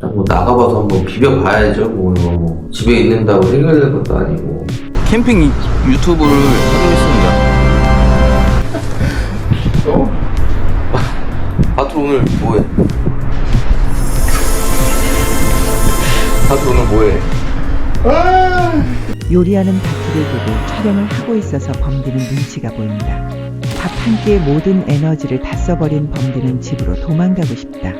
뭐 나가봐서 한번 비벼봐야죠. 뭐 이거 뭐 집에 있는다고 해결될 것도 아니고. 캠핑 유- 유튜브를 하기로 했습니다. 어? 바트 오늘 뭐해? 바트 오늘 뭐해? 요리하는 바트를 보고 촬영을 하고 있어서 범디는 눈치가 보인다. 밥 한 끼에 모든 에너지를 다 써버린 범디는 집으로 도망가고 싶다.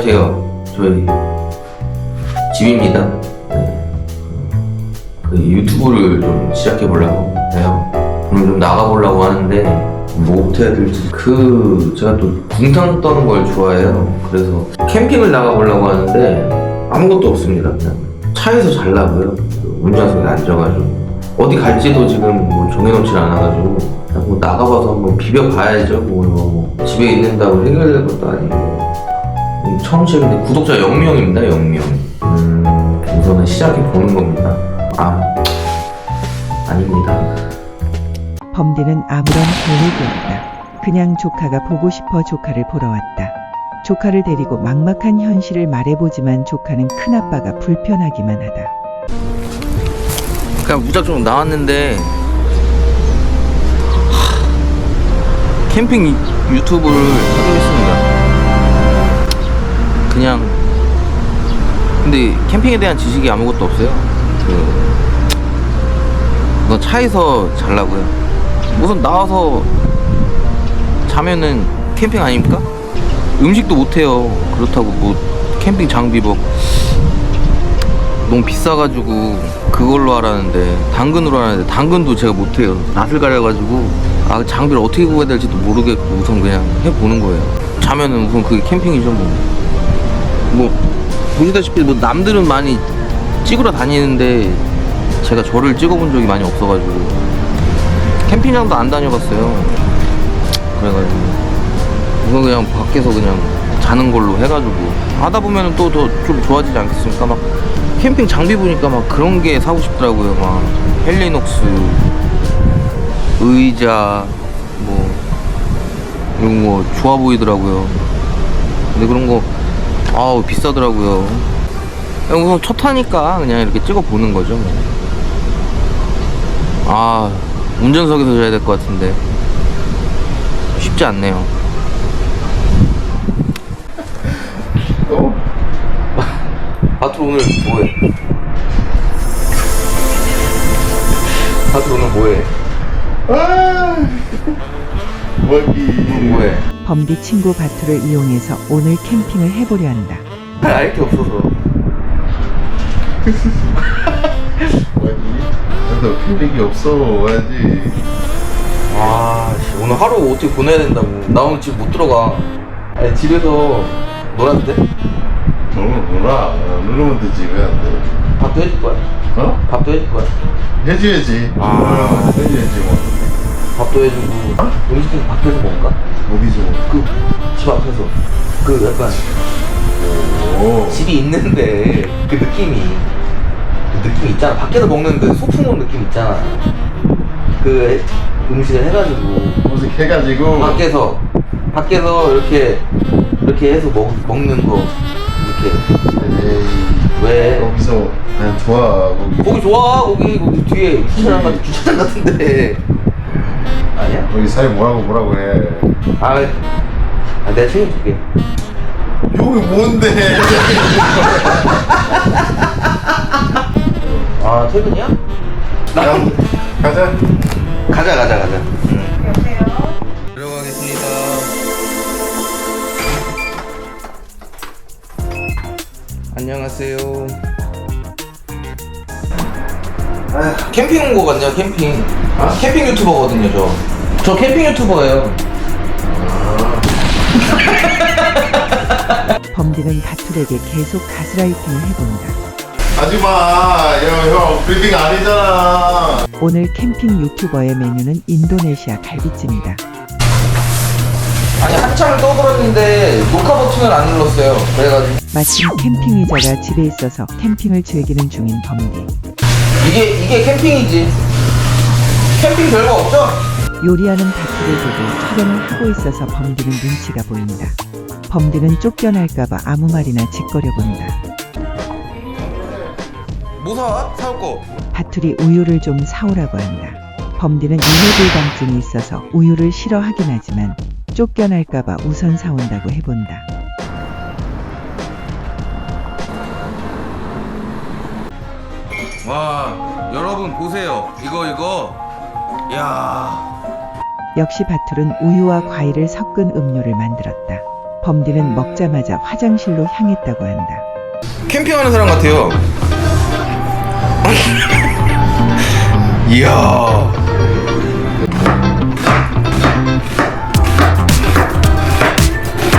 안녕하세요. 저희 집입니다. 네. 그 유튜브를 좀 시작해 보려고 해요. 오늘 좀 나가 보려고 하는데 뭐부터 해야 될지 그 제가 또 궁탕 떠는 걸 좋아해요. 그래서 캠핑을 나가 보려고 하는데 아무것도 없습니다. 그냥 차에서 잘라고요. 그 운전석에 앉아가지고 어디 갈지도 지금 뭐 정해놓질 않아가지고 뭐 나가봐서 한번 비벼봐야죠. 뭐 이거 뭐 집에 있는다고 해결될 것도 아니고 음, 처음 시작인데 구독자 0명입니다, 0명. 음, 우선은 시작해 보는 겁니다. 아, 아닙니다. 범디는 아무런 계획이 없다. 그냥 조카가 보고 싶어 조카를 보러 왔다. 조카를 데리고 막막한 현실을 말해보지만 조카는 큰아빠가 불편하기만 하다. 그냥 무작정 나왔는데 하, 캠핑 유- 유튜브를 하기로 했습니다. 그냥 근데 캠핑에 대한 지식이 아무것도 없어요. 그 차에서 잘라고요. 우선 나와서 자면은 캠핑 아닙니까? 음식도 못해요. 그렇다고 뭐 캠핑 장비 뭐 너무 비싸가지고 그걸로 하라는데 당근으로 하라는데 당근도 제가 못해요 낯을 가려가지고 아 장비를 어떻게 구해야 될지도 모르겠고 우선 그냥 해보는 거예요 자면은 우선 그게 캠핑이죠 뭐, 뭐 보시다시피 뭐 남들은 많이 찍으러 다니는데 제가 저를 찍어본 적이 많이 없어가지고 캠핑장도 안 다녀봤어요 그래가지고 이건 그냥 밖에서 그냥 자는 걸로 해가지고 하다 보면은 또 더 좀 좋아지지 않겠습니까? 막 캠핑 장비 보니까 막 그런 게 사고 싶더라고요. 막 헬리녹스 의자 뭐 이런 거 좋아 보이더라고요. 근데 그런 거 아우 비싸더라고요. 그냥 우선 첫 타니까 그냥 이렇게 찍어 보는 거죠. 뭐. 아 운전석에서 자야 될 것 같은데 쉽지 않네요. 어? 바트 오늘 뭐해? 바트 오늘 뭐해? 뭐기 뭐해? 범디 친구 바투를 이용해서 오늘 캠핑을 해보려 한다. 알게 없어서. 뭐기 나도 필력이 없어 와야지. 아 씨, 오늘 하루 어떻게 보내야 된다고. 나 오늘 집 못 들어가. 아니 집에서 놀아도 돼? 너무 놀아. 누르면 되지 왜 안 돼? 밥도 해줄 거야? 어? 밥도 해줄 거야? 해줘야지. 아. 어, 해줘야지 뭐 밥도 해주고 음식도 밖에서 먹을까? 어디서? 그 집 앞에서. 그 약간 오. 집이 있는데 그 느낌이 그 느낌 있잖아. 밖에서 먹는 그 소풍 온 느낌 있잖아. 그 음식을 해가지고. 어색해가지고. 밖에서 밖에서 이렇게 이렇게 해서 먹, 먹는 거. 이렇게. 에이. 왜? 거기서 그냥 좋아 거기 거기 좋아 거기. 거기 뒤에 주차장 같은 주차장 같은데 아니야? 거기 사이 뭐라고 뭐라고 해. 아, 아 내가 책임질게. 여기 뭔데? 아 퇴근이야? 야, 가자. 가자 가자 가자. 응. 들어가겠습니다. 안녕하세요 아, 캠핑 온거 같네요 캠핑. 아, 캠핑 유튜버거든요 저. 저 캠핑 유튜버예요. 범디는 바툴에게 계속 가스라이팅을 해본다. 하지마. 형형 브리핑 아니잖아. 오늘 캠핑 유튜버의 메뉴는 인도네시아 갈비찜이다. 아니 한참을 떠들었는데 녹화 버튼을 안 눌렀어요. 그래가지고. 마침 캠핑 의자가 집에 있어서 캠핑을 즐기는 중인 범디. 이게 이게 캠핑이지 캠핑 별거 없죠? 요리하는 바트를 보고 촬영을 하고 있어서 범디는 눈치가 보인다. 범디는 쫓겨날까봐 아무 말이나 짓거려 본다. 뭐 사와? 사올 거. 바툴이 우유를 좀 사오라고 한다. 범디는 이해불감증이 있어서 우유를 싫어하긴 하지만 쫓겨날까봐 우선 사온다고 해본다. 와, 여러분 보세요. 이거 이거. 야. 역시 바툴은 우유와 과일을 섞은 음료를 만들었다. 범디는 먹자마자 화장실로 향했다고 한다. 캠핑하는 사람 같아요. 이야.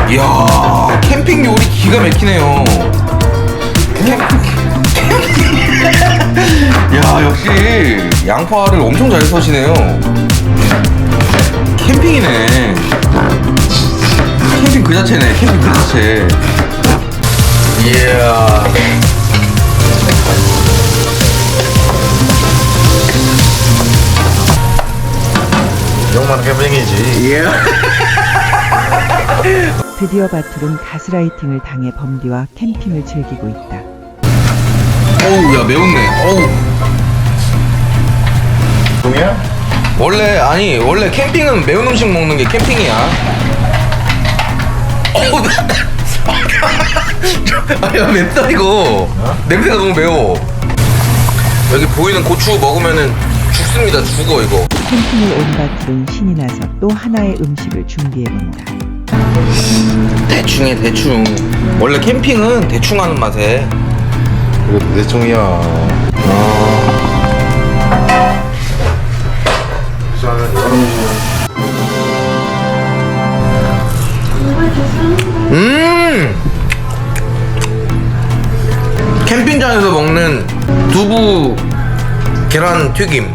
이야, 캠핑 요리 기가 막히네요. 캠- 야, 역시 양파를 엄청 잘 써시네요. 캠핑이네. 캠핑 그 자체네, 캠핑 그 자체. 이야. 영만 캠핑이지. 드디어 바툴은 가스라이팅을 당해 범디와 캠핑을 즐기고 있다. 어우, 야, 매운네. 어우. 동이야? 원래, 아니, 원래 캠핑은 매운 음식 먹는 게 캠핑이야. 어우, 아, 야, 맵다, 이거. 냄새가 너무 매워. 여기 보이는 고추 먹으면은 죽습니다, 죽어, 이거. 캠핑을 온 바툴은 신이 나서 또 하나의 음식을 준비해본다. 대충해, 대충. 원래 캠핑은 대충 하는 맛에. 그래도 대충이야. 저 음! 캠핑장에서 먹는 두부 계란 튀김.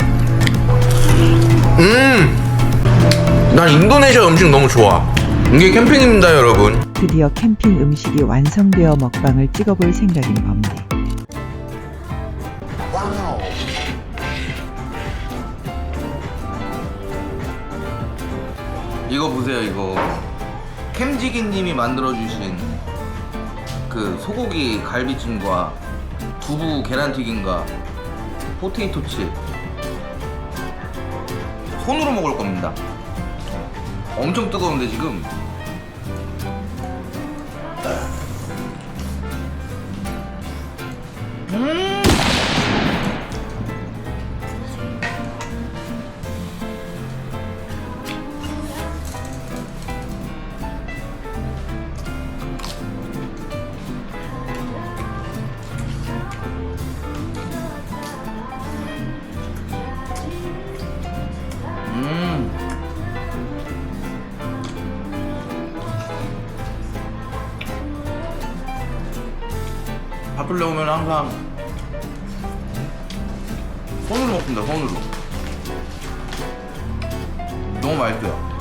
음! 난 인도네시아 음식 너무 좋아. 이게 캠핑입니다, 여러분. 드디어 캠핑 음식이 완성되어 먹방을 찍어볼 생각인 범디. 이거 보세요, 이거. 캠지기님이 만들어주신 그 소고기 갈비찜과 두부 계란튀김과 포테이토 칩. 손으로 먹을 겁니다. 엄청 뜨거운데 지금. 음! 음. 넣으면 항상 손으로 먹습니다, 손으로. 너무 맛있어요.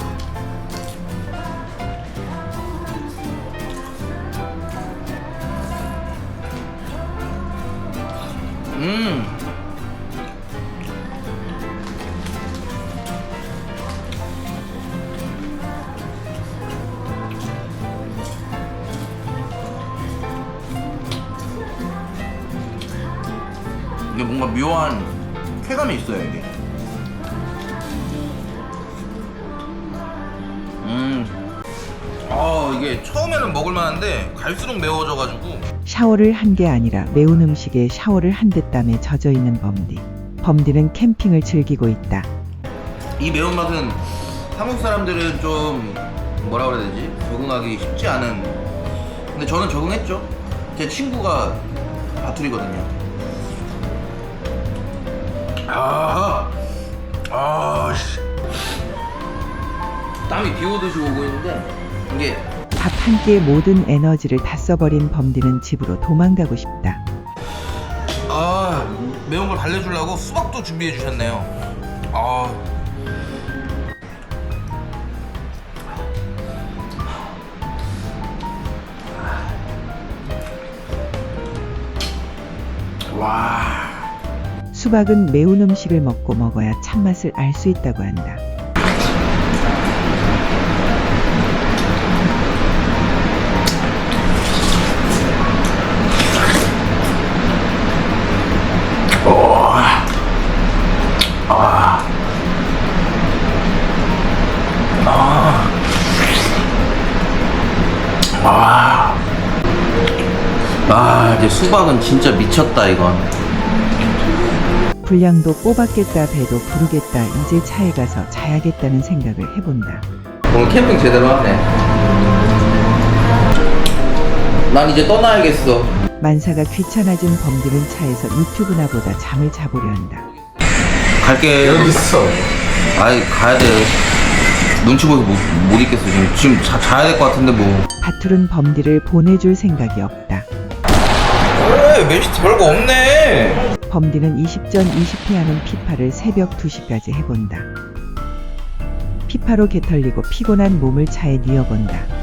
이게 뭔가 묘한 쾌감이 있어요 이게. 음. 아 이게 처음에는 먹을만한데 갈수록 매워져가지고 샤워를 한 게 아니라 매운 음식에 샤워를 한 듯 땀에 젖어 있는 범디. 범디는 캠핑을 즐기고 있다. 이 매운맛은 한국 사람들은 좀 뭐라 그래야 되지 적응하기 쉽지 않은. 근데 저는 적응했죠. 제 친구가 바툴이거든요. 아, 아, 씨. 땀이 비 오듯이 오고 있는데 이게 밥 한 끼의 모든 에너지를 다 써버린 범디는 집으로 도망가고 싶다. 아 매운 걸 달래주려고 수박도 준비해 주셨네요. 아. 와. 수박은 매운 음식을 먹고 먹어야 참맛을 알 수 있다고 한다. 아 이제 수박은 진짜 미쳤다 이건 불량도 뽑았겠다 배도 부르겠다 이제 차에 가서 자야겠다는 생각을 해본다. 오늘 캠핑 제대로 하네. 난 이제 떠나야겠어. 만사가 귀찮아진 범디는 차에서 유튜브나 보다 잠을 자보려 한다. 갈게. 여기 있어. 아이 가야 돼. 눈치 보여서 못, 못 있겠어 지금. 지금 자, 자야 될 것 같은데 뭐. 바툴은 범디를 보내줄 생각이 없다. 그래 맨시티 별거 없네. 범디는 20전 20패 하는 피파를 새벽 2시까지 해본다. 피파로 개털리고 피곤한 몸을 차에 뉘어본다.